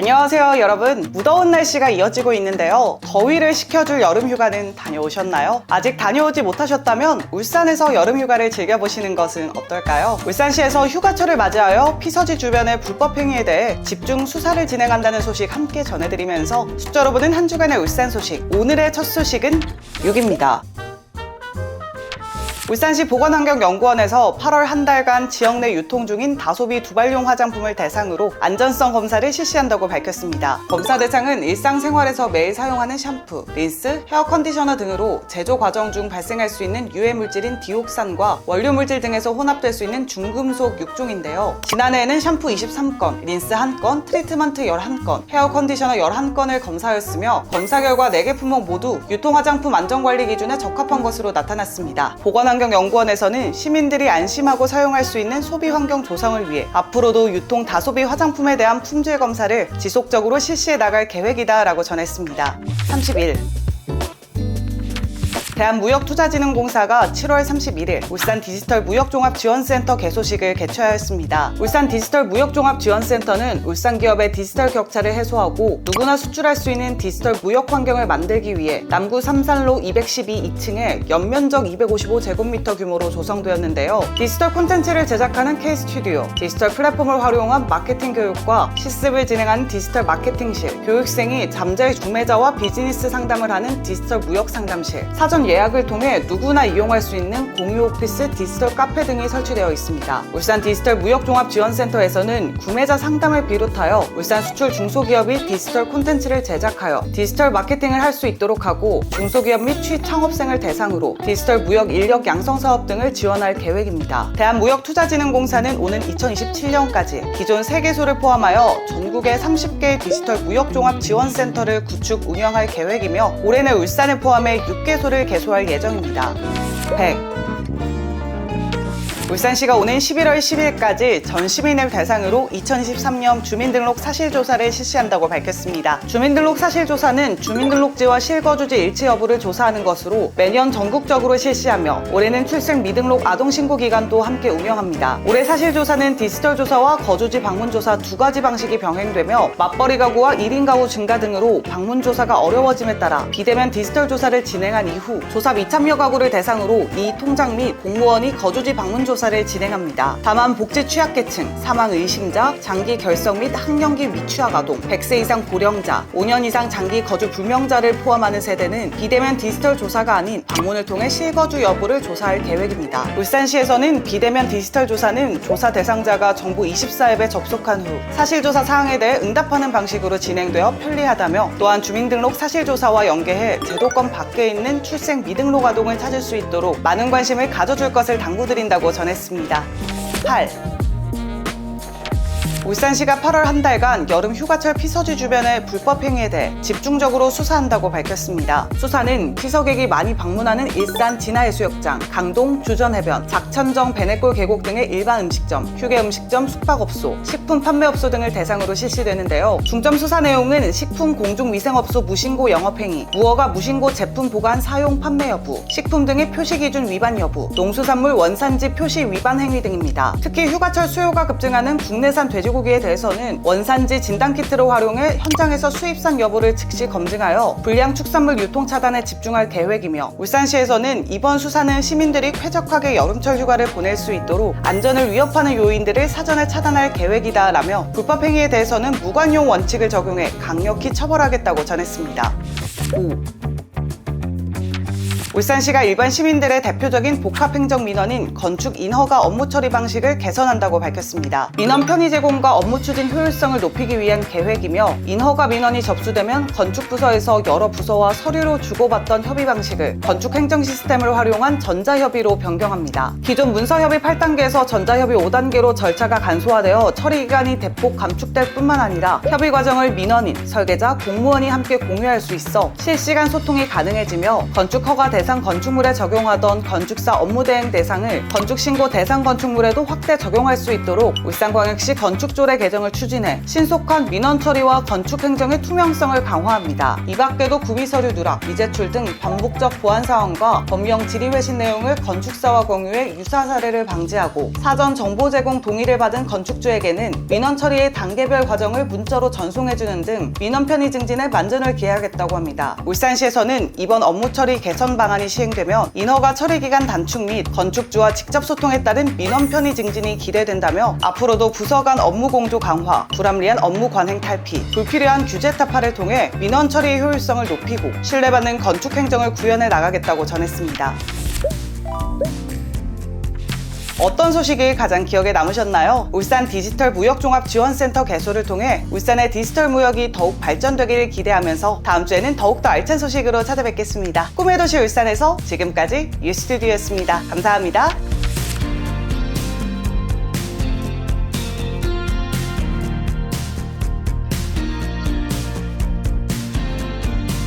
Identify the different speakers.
Speaker 1: 안녕하세요 여러분 무더운 날씨가 이어지고 있는데요 더위를 식혀줄 여름휴가는 다녀오셨나요? 아직 다녀오지 못하셨다면 울산에서 여름휴가를 즐겨보시는 것은 어떨까요? 울산시에서 휴가철을 맞이하여 피서지 주변의 불법행위에 대해 집중 수사를 진행한다는 소식 함께 전해드리면서 숫자로 보는 한 주간의 울산 소식 오늘의 첫 소식은 6입니다 울산시 보건환경연구원에서 8월 한 달간 지역 내 유통 중인 다소비 두발용 화장품을 대상으로 안전성 검사를 실시한다고 밝혔습니다. 검사 대상은 일상생활에서 매일 사용하는 샴푸, 린스, 헤어 컨디셔너 등으로 제조 과정 중 발생할 수 있는 유해 물질인 디옥산과 원료 물질 등에서 혼합될 수 있는 중금속 6종인데요. 지난해에는 샴푸 23건, 린스 1건, 트리트먼트 11건, 헤어 컨디셔너 11건을 검사하였으며 검사 결과 4개 품목 모두 유통 화장품 안전관리 기준에 적합한 것으로 나타났습니다. 보건환 경연구원에서는 시민들이 안심하고 사용할 수 있는 소비 환경 조성을 위해 앞으로도 유통 다소비 화장품에 대한 품질 검사를 지속적으로 실시해 나갈 계획이다라고 전했습니다. 31. 대한무역투자진흥공사가 7월 31일 울산 디지털 무역종합지원센터 개소식을 개최하였습니다. 울산 디지털 무역종합지원센터는 울산 기업의 디지털 격차를 해소하고 누구나 수출할 수 있는 디지털 무역 환경을 만들기 위해 남구 삼산로 212 2층에 연면적 255제곱미터 규모로 조성되었는데요. 디지털 콘텐츠를 제작하는 K-스튜디오, 디지털 플랫폼을 활용한 마케팅 교육과 실습을 진행하는 디지털 마케팅실, 교육생이 잠재 구매자와 비즈니스 상담을 하는 디지털 무역 상담실, 사전 예약을 통해 누구나 이용할 수 있는 공유 오피스 디지털 카페 등이 설치되어 있습니다. 울산 디지털 무역종합지원센터에서는 구매자 상담을 비롯하여 울산 수출 중소기업이 디지털 콘텐츠를 제작하여 디지털 마케팅을 할 수 있도록 하고 중소기업 및 취창업생을 대상으로 디지털 무역 인력 양성 사업 등을 지원할 계획입니다. 대한무역투자진흥공사는 오는 2027년까지 기존 3개소를 포함하여 전국의 30개의 디지털 무역종합지원센터를 구축 운영할 계획이며 올해는 울산을 포함해 6개소를 개 소할 예정입니다. 100. 울산시가 오는 11월 10일까지 전 시민을 대상으로 2023년 주민등록 사실조사를 실시한다고 밝혔습니다. 주민등록 사실조사는 주민등록지와 실거주지 일치 여부를 조사하는 것으로 매년 전국적으로 실시하며 올해는 출생 미등록 아동신고 기간도 함께 운영합니다. 올해 사실조사는 디지털 조사와 거주지 방문조사 두 가지 방식이 병행되며 맞벌이 가구와 1인 가구 증가 등으로 방문조사가 어려워짐에 따라 비대면 디지털 조사를 진행한 이후 조사 미참여 가구를 대상으로 이 통장 및 공무원이 거주지 방문조사 조사를 진행합니다. 다만 복지 취약계층, 사망 의심자, 장기 결석 및 학령기 미취학 아동, 100세 이상 고령자, 5년 이상 장기 거주 불명자를 포함하는 세대는 비대면 디지털 조사가 아닌 방문을 통해 실거주 여부를 조사할 계획입니다. 울산시에서는 비대면 디지털 조사는 조사 대상자가 정부 24앱에 접속한 후 사실조사 사항에 대해 응답하는 방식으로 진행되어 편리하다며 또한 주민등록 사실조사와 연계해 제도권 밖에 있는 출생 미등록 아동을 찾을 수 있도록 많은 관심을 가져줄 것을 당부드린다고 전했습니다. 했습니다. 8. 울산시가 8월 한 달간 여름 휴가철 피서지 주변의 불법 행위에 대해 집중적으로 수사한다고 밝혔습니다. 수사는 피서객이 많이 방문하는 일산 진화해수욕장, 강동 주전해변, 작천정 베네골 계곡 등의 일반 음식점, 휴게 음식점, 숙박업소, 식품 판매업소 등을 대상으로 실시되는데요. 중점 수사 내용은 식품 공중위생업소 무신고 영업행위, 무허가 무신고 제품 보관 사용 판매 여부, 식품 등의 표시 기준 위반 여부, 농수산물 원산지 표시 위반 행위 등입니다. 특히 휴가철 수요가 급증하는 국내산 돼지고기 돼지고기에 대해서는 원산지 진단키트를 활용해 현장에서 수입산 여부를 즉시 검증하여 불량 축산물 유통 차단에 집중할 계획이며 울산시에서는 이번 수사는 시민들이 쾌적하게 여름철 휴가를 보낼 수 있도록 안전을 위협하는 요인들을 사전에 차단할 계획이다라며 불법 행위에 대해서는 무관용 원칙을 적용해 강력히 처벌하겠다고 전했습니다. 5. 울산시가 일반 시민들의 대표적인 복합행정 민원인 건축 인허가 업무 처리 방식을 개선한다고 밝혔습니다. 민원 편의 제공과 업무 추진 효율성을 높이기 위한 계획이며 인허가 민원이 접수되면 건축 부서에서 여러 부서와 서류로 주고받던 협의 방식을 건축 행정 시스템을 활용한 전자협의로 변경합니다. 기존 문서협의 8단계에서 전자협의 5단계로 절차가 간소화되어 처리 기간이 대폭 감축될 뿐만 아니라 협의 과정을 민원인, 설계자, 공무원이 함께 공유할 수 있어 실시간 소통이 가능해지며 건축 허가 대 대상 건축물에 적용하던 건축사 업무 대행 대상을 건축 신고 대상 건축물에도 확대 적용할 수 있도록 울산광역시 건축조례 개정을 추진해 신속한 민원 처리와 건축 행정의 투명성을 강화합니다. 이 밖에도 구비 서류 누락, 미제출 등 반복적 보안 사항과 법령 질의 회신 내용을 건축사와 공유해 유사 사례를 방지하고 사전 정보 제공 동의를 받은 건축주에게는 민원 처리의 단계별 과정을 문자로 전송해주는 등 민원 편의 증진에 만전을 기하겠다고 합니다. 울산시에서는 이번 업무 처리 개선 방 안이 시행되면 인허가 처리 기간 단축 및 건축주와 직접 소통에 따른 민원 편의 증진이 기대된다며 앞으로도 부서 간 업무 공조 강화, 불합리한 업무 관행 탈피, 불필요한 규제 타파를 통해 민원 처리 효율성을 높이고 신뢰받는 건축 행정을 구현해 나가겠다고 전했습니다. 어떤 소식이 가장 기억에 남으셨나요? 울산 디지털 무역 종합 지원센터 개소를 통해 울산의 디지털 무역이 더욱 발전되기를 기대하면서 다음 주에는 더욱더 알찬 소식으로 찾아뵙겠습니다. 꿈의 도시 울산에서 지금까지 유스튜디오였습니다. 감사합니다.